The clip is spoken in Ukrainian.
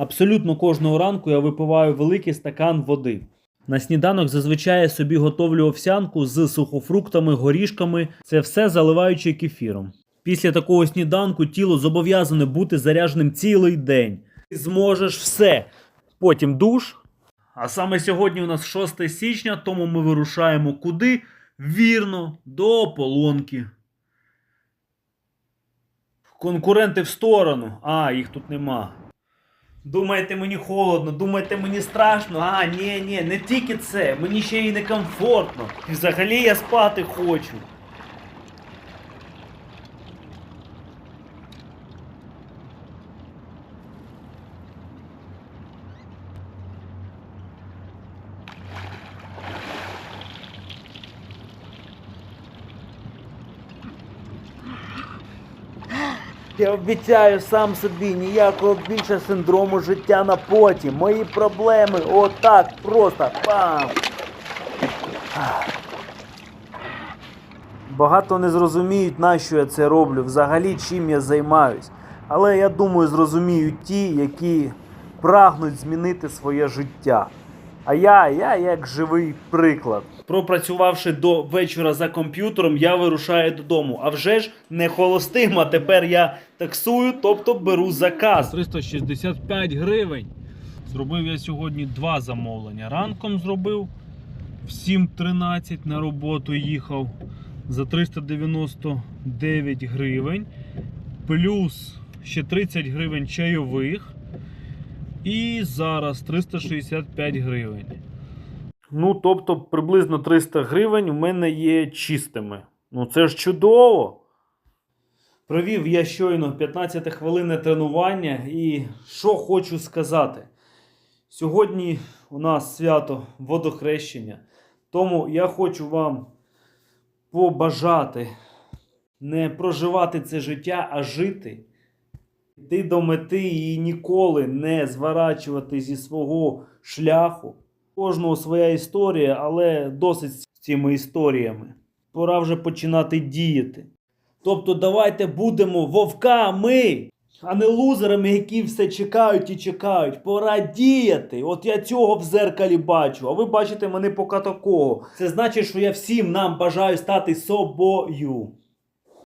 Абсолютно кожного ранку я випиваю великий стакан води. На сніданок зазвичай собі готовлю овсянку з сухофруктами, горішками, це все заливаючи кефіром. Після такого сніданку тіло зобов'язане бути зарядженим цілий день. Ти зможеш все. Потім душ. А саме сьогодні у нас 6 січня, тому ми вирушаємо куди? Вірно, до ополонки. Конкуренти в сторону. А, їх тут нема. Думаєте, мені холодно, думаєте, мені страшно. А, ні, ні, не тільки це, мені ще й некомфортно. І взагалі я спати хочу. Я обіцяю сам собі ніякого більше синдрому життя на потім. Мої проблеми отак просто пам. Багато не зрозуміють, на що я це роблю, взагалі чим я займаюсь. Але я думаю, зрозуміють ті, які прагнуть змінити своє життя. А я, я як живий приклад. Пропрацювавши до вечора за комп'ютером, я вирушаю додому. А вже ж не холостим, а тепер я таксую, тобто беру заказ. 365 гривень. Зробив я сьогодні два замовлення. Ранком зробив в 7.13 на роботу їхав за 399 гривень. Плюс ще 30 гривень чайових. І зараз 365 гривень. Ну, тобто приблизно 300 гривень у мене є чистими. Ну це ж чудово. Провів я щойно 15 хвилинне тренування і що хочу сказати. Сьогодні у нас свято водохрещення. Тому я хочу вам побажати не проживати це життя, а жити. Йти до мети і ніколи не зворачувати зі свого шляху. Кожного своя історія, але досить з цими історіями. Пора вже починати діяти. Тобто, давайте будемо вовками, а не лузерами, які все чекають і чекають. Пора діяти. От я цього в зеркалі бачу, а ви бачите мене поки такого. Це значить, що я всім нам бажаю стати собою.